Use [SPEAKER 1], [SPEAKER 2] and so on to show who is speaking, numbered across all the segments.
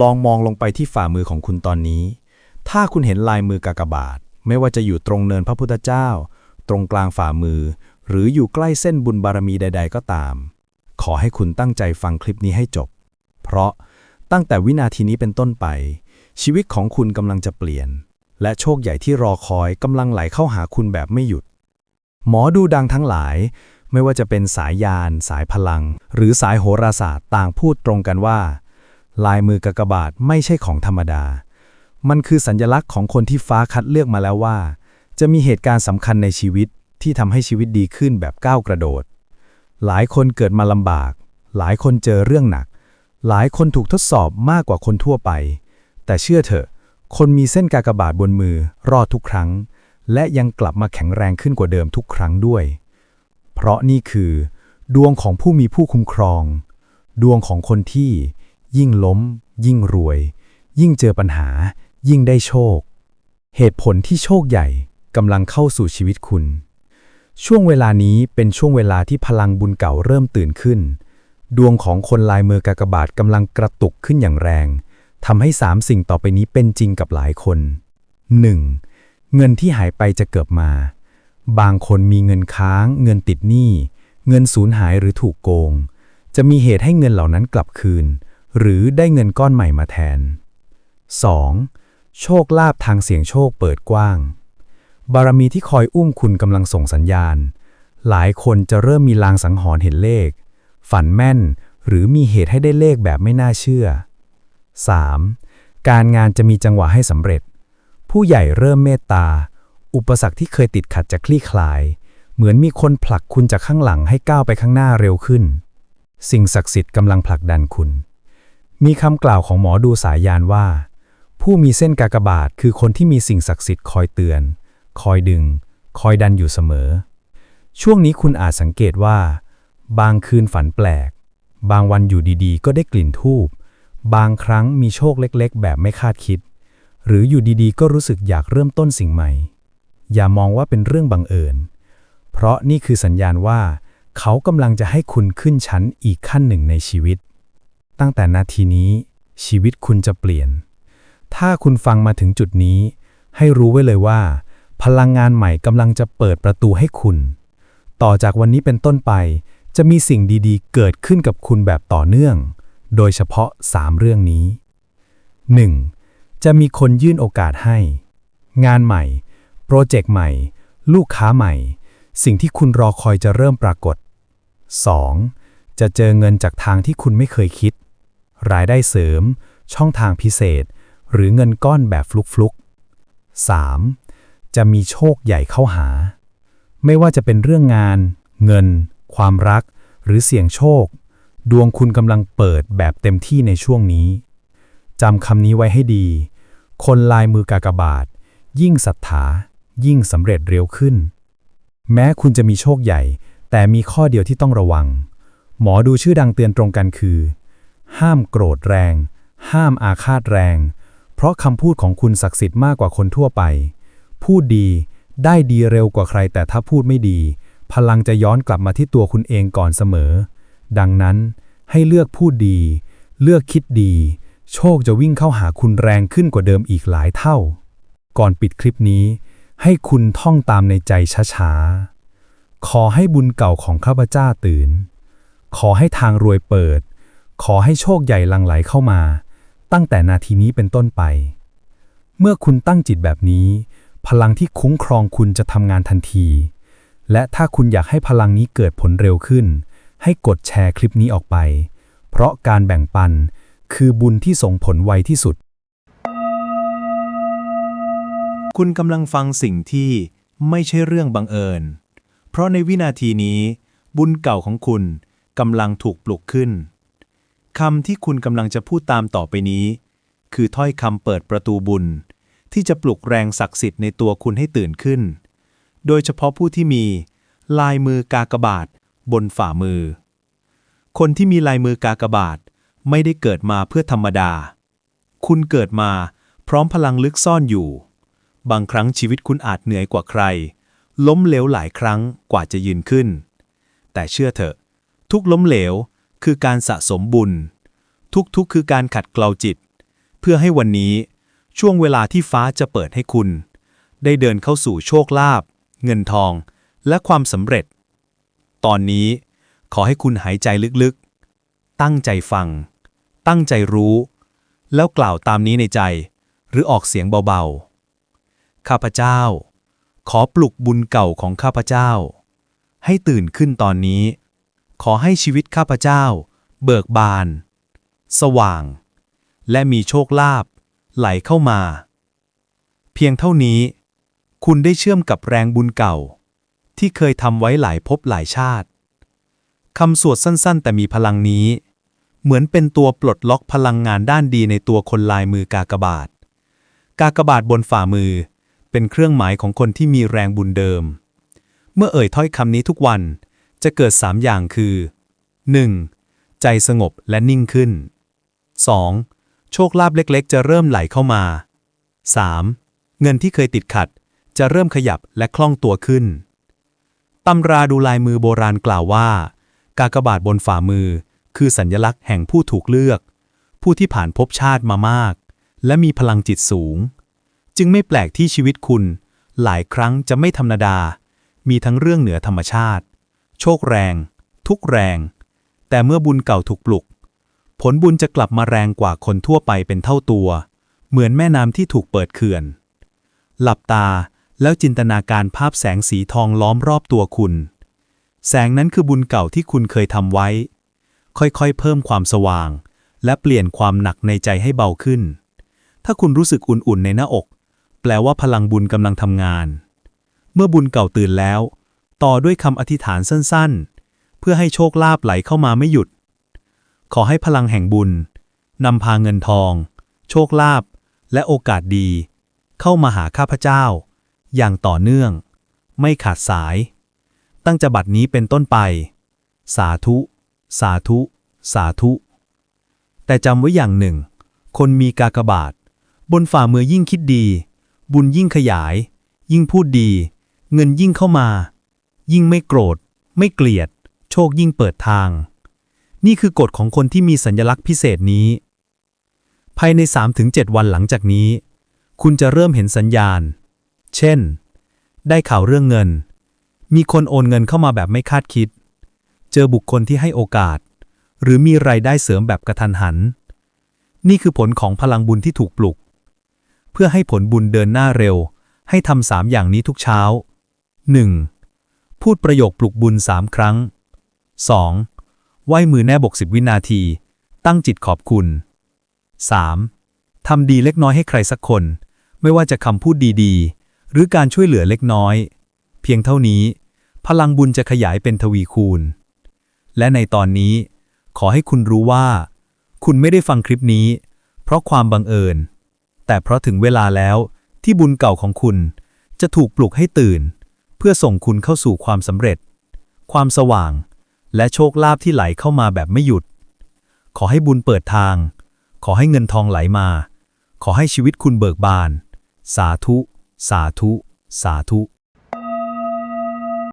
[SPEAKER 1] ลองมองลงไปที่ฝ่ามือของคุณตอนนี้ ถ้าคุณเห็นลายมือกากบาท ไม่ว่าจะอยู่ตรงเนินพระพุทธเจ้า ตรงกลางฝ่ามือ หรืออยู่ใกล้เส้นบุญบารมีใด ๆ ก็ตาม ขอให้คุณตั้งใจฟังคลิปนี้ให้จบ เพราะตั้งแต่วินาทีนี้เป็นต้นไป ชีวิตของคุณกำลังจะเปลี่ยน และโชคใหญ่ที่รอคอยกำลังไหลเข้าหาคุณแบบไม่หยุด หมอดูดังทั้งหลาย ไม่ว่าจะเป็นสายยาน สายพลัง หรือสายโหราศาสตร์ต่างพูดตรงกันว่า ลายมือกากบาทไม่ใช่ของธรรมดา มันคือสัญลักษณ์ของคนที่ฟ้าคัดเลือกมาแล้วว่า จะมีเหตุการณ์สำคัญในชีวิตที่ทำให้ชีวิตดีขึ้นแบบก้าวกระโดด หลายคนเกิดมาลำบาก หลายคนเจอเรื่องหนัก หลายคนถูกทดสอบมากกว่าคนทั่วไป แต่เชื่อเถอะ คนมีเส้นกากบาทบนมือรอดทุกครั้ง และยังกลับมาแข็งแรงขึ้นกว่าเดิมทุกครั้งด้วย เพราะนี่คือ ดวงของผู้มีผู้คุ้มครอง ดวงของคนที่ ยิ่งล้ม ยิ่งรวย ยิ่งเจอปัญหา ยิ่งได้โชค เหตุผลที่โชคใหญ่กำลังเข้าสู่ชีวิตคุณ ช่วงเวลานี้เป็นช่วงเวลาที่พลังบุญเก่าเริ่มตื่นขึ้น ดวงของคนลายมือกากบาทกำลังกระตุกขึ้นอย่างแรงทำให้สามสิ่งต่อไปนี้เป็นจริงกับหลายคน 1. เงินที่หายไปจะเกิดมา บางคนมีเงินค้าง เงินติดหนี้ เงินสูญหายหรือถูกโกง จะมีเหตุให้เงินเหล่านั้นกลับคืน หรือได้เงินก้อนใหม่มาแทน 2. โชคลาภทางเสียงโชคเปิดกว้าง บารมีที่คอยอุ้มคุณกำลังส่งสัญญาณ หลายคนจะเริ่มมีลางสังหรณ์เห็นเลข ฝันแม่น หรือมีเหตุให้ได้เลขแบบไม่น่าเชื่อ 3. การงานจะมีจังหวะให้สำเร็จ ผู้ใหญ่เริ่มเมตตา อุปสรรคที่เคยติดขัดจะคลี่คลาย เหมือนมีคนผลักคุณจากข้างหลังให้ก้าวไปข้างหน้าเร็วขึ้น สิ่งศักดิ์สิทธิ์กำลังผลักดันคุณ มีคำกล่าวของหมอดูสายยานว่า ผู้มีเส้นกากบาทคือคนที่มีสิ่งศักดิ์สิทธิ์คอยเตือน คอยดึง คอยดันอยู่เสมอ ช่วงนี้คุณอาจสังเกตว่า บางคืนฝันแปลก บางวันอยู่ดีๆ ก็ได้กลิ่นทูบ บางครั้งมีโชคเล็กๆ แบบไม่คาดคิด หรืออยู่ดีๆ ก็รู้สึกอยากเริ่มต้นสิ่งใหม่ อย่ามองว่าเป็นเรื่องบังเอิญ เพราะนี่คือสัญญาณว่า เขากำลังจะให้คุณขึ้นชั้นอีกขั้นหนึ่งในชีวิต ตั้งแต่นาทีนี้ ชีวิตคุณจะเปลี่ยน ถ้าคุณฟังมาถึงจุดนี้ ให้รู้ไว้เลยว่า พลังงานใหม่กำลังจะเปิดประตูให้คุณ ต่อจากวันนี้เป็นต้นไป จะมีสิ่งดีๆ เกิดขึ้นกับคุณแบบต่อเนื่อง โดยเฉพาะ 3 เรื่องนี้ 1. จะมีคนยื่นโอกาสให้ งานใหม่ โปรเจกต์ใหม่ ลูกค้าใหม่ สิ่งที่คุณรอคอยจะเริ่มปรากฏ 2. จะเจอเงินจากทางที่คุณไม่เคยคิด รายได้เสริม ช่องทางพิเศษ หรือเงินก้อนแบบฟลุกๆ 3. จะมีโชคใหญ่เข้าหา ไม่ว่าจะเป็นเรื่องงาน เงิน ความรัก หรือเสี่ยงโชค ดวงคุณกำลังเปิดแบบเต็มที่ในช่วงนี้จำคำนี้ไว้ให้ดี คนลายมือกากบาท ยิ่งศรัทธายิ่งสำเร็จเร็วขึ้น แม้คุณจะมีโชคใหญ่ แต่มีข้อเดียวที่ต้องระวัง หมอดูชื่อดังเตือนตรงกันคือ ห้ามโกรธแรง ห้ามอาฆาตแรง เพราะคำพูดของคุณศักดิ์สิทธิ์มากกว่าคนทั่วไป พูดดีได้ดีเร็วกว่าใครแต่ถ้าพูดไม่ดี พลังจะย้อนกลับมาที่ตัวคุณเองก่อนเสมอ ดังนั้นให้เลือกพูดดี เลือกคิดดี โชคจะวิ่งเข้าหาคุณแรงขึ้นกว่าเดิมอีกหลายเท่า ก่อนปิดคลิปนี้ ให้คุณท่องตามในใจช้าๆขอให้บุญเก่าของข้าพเจ้าตื่น ขอให้ทางรวยเปิด ขอให้โชคใหญ่ลังไหลเข้ามา ตั้งแต่นาทีนี้เป็นต้นไป เมื่อคุณตั้งจิตแบบนี้ พลังที่คุ้มครองคุณจะทำงานทันที และถ้าคุณอยากให้พลังนี้เกิดผลเร็วขึ้น ให้กดแชร์คลิปนี้ออกไป เพราะการแบ่งปันคือบุญที่ส่งผลไวที่สุด
[SPEAKER 2] คุณกำลังฟังสิ่งที่ไม่ใช่เรื่องบังเอิญ เพราะในวินาทีนี้ บุญเก่าของคุณกำลังถูกปลุกขึ้น คำที่คุณกำลังจะพูดตามต่อไปนี้ คือถ้อยคำเปิดประตูบุญ ที่จะปลุกแรงศักดิ์สิทธิ์ในตัวคุณให้ตื่นขึ้น โดยเฉพาะผู้ที่มี ลายมือกากบาทบนฝ่ามือ คนที่มีลายมือกากบาทไม่ได้เกิดมาเพื่อธรรมดา คุณเกิดมาพร้อมพลังลึกซ่อนอยู่ บางครั้งชีวิตคุณอาจเหนื่อยกว่าใคร ล้มเหลวหลายครั้งกว่าจะยืนขึ้น แต่เชื่อเถอะ ทุกล้มเหลว คือการสะสมบุญ ทุกๆ คือการขัดเกลาจิต เพื่อให้วันนี้ช่วงเวลาที่ฟ้าจะเปิดให้คุณ ได้เดินเข้าสู่โชคลาภเงินทอง และความสำเร็จ ตอนนี้ขอให้คุณหายใจลึกๆ ตั้งใจฟัง ตั้งใจรู้ แล้วกล่าวตามนี้ในใจ หรือออกเสียงเบาๆ ข้าพเจ้า ขอปลุกบุญเก่าของข้าพเจ้า ให้ตื่นขึ้นตอนนี้ ขอให้ชีวิตข้าพเจ้า เบิกบาน สว่าง และมีโชคลาภไหลเข้ามา เพียงเท่านี้ คุณได้เชื่อมกับแรงบุญเก่า ที่เคยทำไว้หลายภพหลายชาติคำสวดสั้นๆ แต่มีพลังนี้ เหมือนเป็นตัวปลดล็อกพลังงานด้านดีในตัวคนลายมือกากบาท กากบาทบนฝ่ามือ เป็นเครื่องหมายของคนที่มีแรงบุญเดิม เมื่อเอ่ยถ้อยคำนี้ทุกวัน จะเกิด 3 อย่างคือ 1. ใจสงบและนิ่งขึ้น 2. โชคลาภเล็กๆ จะเริ่มไหลเข้ามา 3. เงินที่เคยติดขัด จะเริ่มขยับและคล่องตัวขึ้น ตำราดูลายมือโบราณกล่าวว่า กากบาทบนฝ่ามือ คือสัญลักษณ์แห่งผู้ถูกเลือก ผู้ที่ผ่านภพชาติมามาก และมีพลังจิตสูง จึงไม่แปลกที่ชีวิตคุณ หลายครั้งจะไม่ธรรมดา มีทั้งเรื่องเหนือธรรมชาติ โชคแรง ทุกแรง แต่เมื่อบุญเก่าถูกปลุก ผลบุญจะกลับมาแรงกว่าคนทั่วไปเป็นเท่าตัว เหมือนแม่น้ำที่ถูกเปิดเขื่อน หลับตาแล้วจินตนาการภาพแสงสีทองล้อมรอบตัวคุณ แสงนั้นคือบุญเก่าที่คุณเคยทำไว้ ค่อยๆ เพิ่มความสว่าง และเปลี่ยนความหนักในใจให้เบาขึ้น ถ้าคุณรู้สึกอุ่นๆในหน้าอก แปลว่าพลังบุญกำลังทำงาน เมื่อบุญเก่าตื่นแล้ว ต่อด้วยคำอธิษฐานสั้นๆ เพื่อให้โชคลาภไหลเข้ามาไม่หยุด ขอให้พลังแห่งบุญนำพาเงินทอง โชคลาภและโอกาสดี เข้ามาหาข้าพเจ้า อย่างต่อเนื่อง ไม่ขาดสาย ตั้งแต่บัดนี้เป็นต้นไป สาธุ สาธุ สาธุ แต่จำไว้อย่างหนึ่ง คนมีกากบาท บนฝ่ามือยิ่งคิดดี บุญยิ่งขยาย ยิ่งพูดดี เงินยิ่งเข้ามา ยิ่งไม่โกรธ ไม่เกลียด โชคยิ่งเปิดทาง นี่คือกฎของคนที่มีสัญลักษณ์พิเศษนี้ ภายใน 3-7 วันหลังจากนี้ คุณจะเริ่มเห็นสัญญาณ เช่น ได้ข่าวเรื่องเงิน มีคนโอนเงินเข้ามาแบบไม่คาดคิด เจอบุคคลที่ให้โอกาส หรือมีรายได้เสริมแบบกระทันหัน นี่คือผลของพลังบุญที่ถูกปลุก เพื่อให้ผลบุญเดินหน้าเร็ว ให้ทำสามอย่างนี้ทุกเช้า 1. พูดประโยคปลุกบุญสามครั้ง 2. ไหว้มือแน่บกสิบวินาที ตั้งจิตขอบคุณ 3. ทำดีเล็กน้อยให้ใครสักคน ไม่ว่าจะคำพูดดีๆ หรือการช่วยเหลือเล็กน้อย เพียงเท่านี้ พลังบุญจะขยายเป็นทวีคูณ และในตอนนี้ ขอให้คุณรู้ว่า คุณไม่ได้ฟังคลิปนี้ เพราะความบังเอิญ แต่เพราะถึงเวลาแล้วที่บุญเก่าของคุณจะถูกปลุกให้ตื่น พื่อส่งคุณเข้าสู่ความสำเร็จ ความสว่าง และโชคลาภที่ไหลเข้ามาแบบไม่หยุด ขอให้บุญเปิดทาง ขอให้เงินทองไหลมา ขอให้ชีวิตคุณเบิกบาน สาธุ สาธุ สาธุ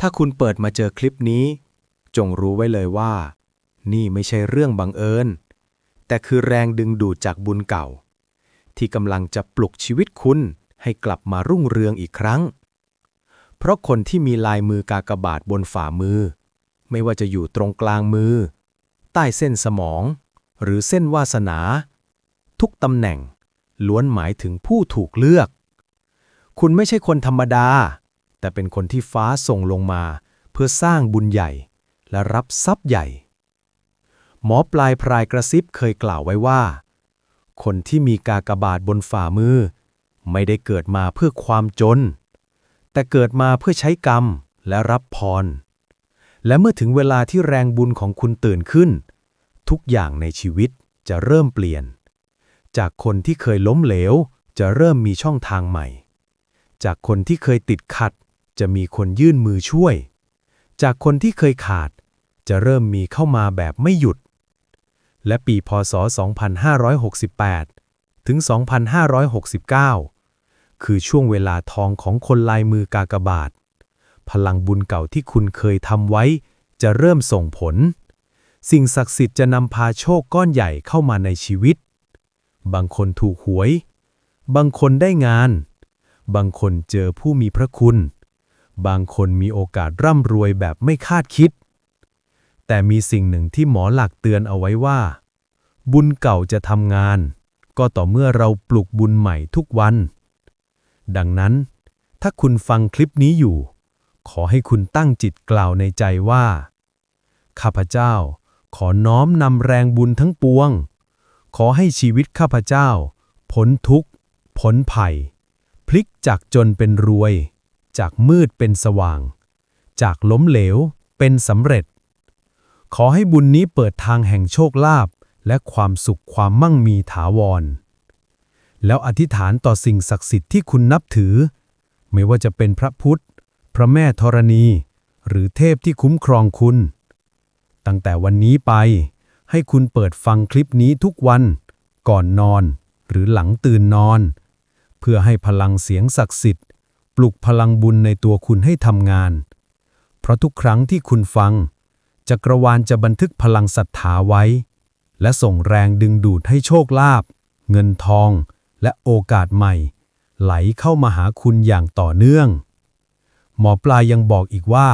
[SPEAKER 1] ถ้าคุณเปิดมาเจอคลิปนี้ จงรู้ไว้เลยว่า นี่ไม่ใช่เรื่องบังเอิญ แต่คือแรงดึงดูดจากบุญเก่า ที่กำลังจะปลุกชีวิตคุณให้กลับมารุ่งเรืองอีกครั้ง เพราะคนที่มีลายมือกากบาทบนฝ่ามือ ไม่ว่าจะอยู่ตรงกลางมือ ใต้เส้นสมอง หรือเส้นวาสนา ทุกตำแหน่ง ล้วนหมายถึงผู้ถูกเลือก คุณไม่ใช่คนธรรมดา แต่เป็นคนที่ฟ้าส่งลงมา เพื่อสร้างบุญใหญ่ และรับทรัพย์ใหญ่ หมอปลายพรายกระซิบเคยกล่าวไว้ว่า คนที่มีกากบาทบนฝ่ามือ ไม่ได้เกิดมาเพื่อความจน แต่เกิดมาเพื่อใช้กรรมและรับพร และเมื่อถึงเวลาที่แรงบุญของคุณตื่นขึ้น ทุกอย่างในชีวิตจะเริ่มเปลี่ยน จากคนที่เคยล้มเหลว จะเริ่มมีช่องทางใหม่ จากคนที่เคยติดขัด จะมีคนยื่นมือช่วย จากคนที่เคยขาด จะเริ่มมีเข้ามาแบบไม่หยุด และปีพศ 2568 ถึง 2569 คือช่วงเวลาทองของคนลายมือกากบาท พลังบุญเก่าที่คุณเคยทำไว้ จะเริ่มส่งผล สิ่งศักดิ์สิทธิ์จะนำพาโชคก้อนใหญ่เข้ามาในชีวิต
[SPEAKER 2] บางคนถูกหวย บางคนได้งาน บางคนเจอผู้มีพระคุณ บางคนมีโอกาสร่ำรวยแบบไม่คาดคิด แต่มีสิ่งหนึ่งที่หมอหลักเตือนเอาไว้ว่า บุญเก่าจะทำงาน ก็ต่อเมื่อเราปลุกบุญใหม่ทุกวัน ดังนั้น ถ้าคุณฟังคลิปนี้อยู่ ขอให้คุณตั้งจิตกล่าวในใจว่า ข้าพเจ้า ขอน้อมนำแรงบุญทั้งปวง ขอให้ชีวิตข้าพเจ้าพ้นทุกข์พ้นภัย พลิกจากจนเป็นรวย จากมืดเป็นสว่าง จากล้มเหลวเป็นสำเร็จ ขอให้บุญนี้เปิดทางแห่งโชคลาภและความสุขความมั่งมีถาวร แล้วอธิษฐานต่อสิ่งศักดิ์สิทธิ์ที่คุณนับถือ ไม่ว่าจะเป็นพระพุทธ พระแม่ธรณี หรือเทพที่คุ้มครองคุณ ตั้งแต่วันนี้ไป ให้คุณเปิดฟังคลิปนี้ทุกวัน ก่อนนอน หรือหลังตื่นนอน เพื่อให้พลังเสียงศักดิ์สิทธิ์ ปลุกพลังบุญในตัวคุณให้ทำงาน เพราะทุกครั้งที่คุณฟัง จักรวาลจะบันทึกพลังศรัทธาไว้ และส่งแรงดึงดูดให้โชคลาภเงินทอง และโอกาสใหม่ ไหลเข้ามาหาคุณอย่างต่อเนื่อง หมอปลายังบอกอีกว่า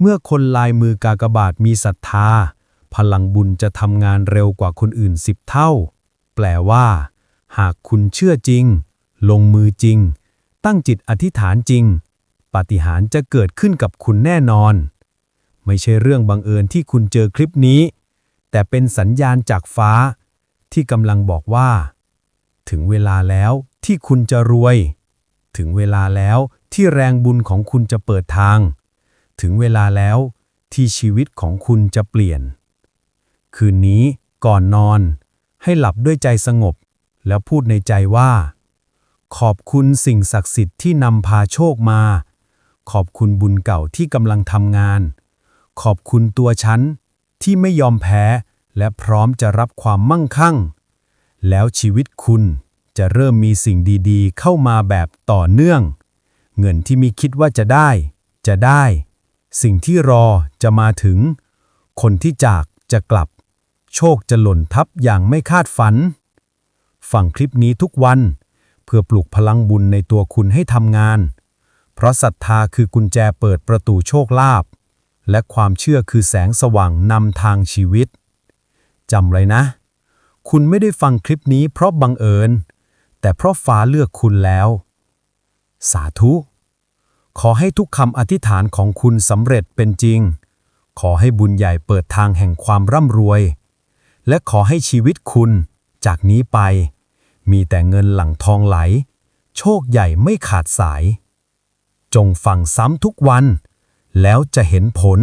[SPEAKER 2] เมื่อคนลายมือกากบาทมีศรัทธา พลังบุญจะทำงานเร็วกว่าคนอื่นสิบเท่า แปลว่า หากคุณเชื่อจริง ลงมือจริง ตั้งจิตอธิษฐานจริง ปาฏิหาริย์จะเกิดขึ้นกับคุณแน่นอน ไม่ใช่เรื่องบังเอิญที่คุณเจอคลิปนี้ แต่เป็นสัญญาณจากฟ้าที่กำลังบอกว่า ถึงเวลาแล้วที่คุณจะรวย ถึงเวลาแล้วที่แรงบุญของคุณจะเปิดทาง ถึงเวลาแล้วที่ชีวิตของคุณจะเปลี่ยน คืนนี้ก่อนนอน ให้หลับด้วยใจสงบ แล้วพูดในใจว่า ขอบคุณสิ่งศักดิ์สิทธิ์ที่นำพาโชคมา ขอบคุณบุญเก่าที่กำลังทำงาน ขอบคุณตัวฉันที่ไม่ยอมแพ้ และพร้อมจะรับความมั่งคั่ง แล้วชีวิตคุณจะเริ่มมีสิ่งดีๆ เข้ามาแบบต่อเนื่อง เงินที่มีคิดว่าจะได้ จะได้ สิ่งที่รอจะมาถึง คนที่จากจะกลับ โชคจะหล่นทับอย่างไม่คาดฝัน ฟังคลิปนี้ทุกวัน เพื่อปลุกพลังบุญในตัวคุณให้ทำงาน เพราะศรัทธาคือกุญแจเปิดประตูโชคลาภและความเชื่อคือแสงสว่างนำทางชีวิตจำเลยนะ คุณไม่ได้ฟังคลิปนี้เพราะบังเอิญ แต่เพราะฟ้าเลือกคุณแล้ว สาธุ ขอให้ทุกคำอธิษฐานของคุณสำเร็จเป็นจริง ขอให้บุญใหญ่เปิดทางแห่งความร่ำรวย และขอให้ชีวิตคุณ จากนี้ไป มีแต่เงินหลั่งทองไหล โชคใหญ่ไม่ขาดสาย จงฟังซ้ำทุกวัน แล้วจะเห็นผล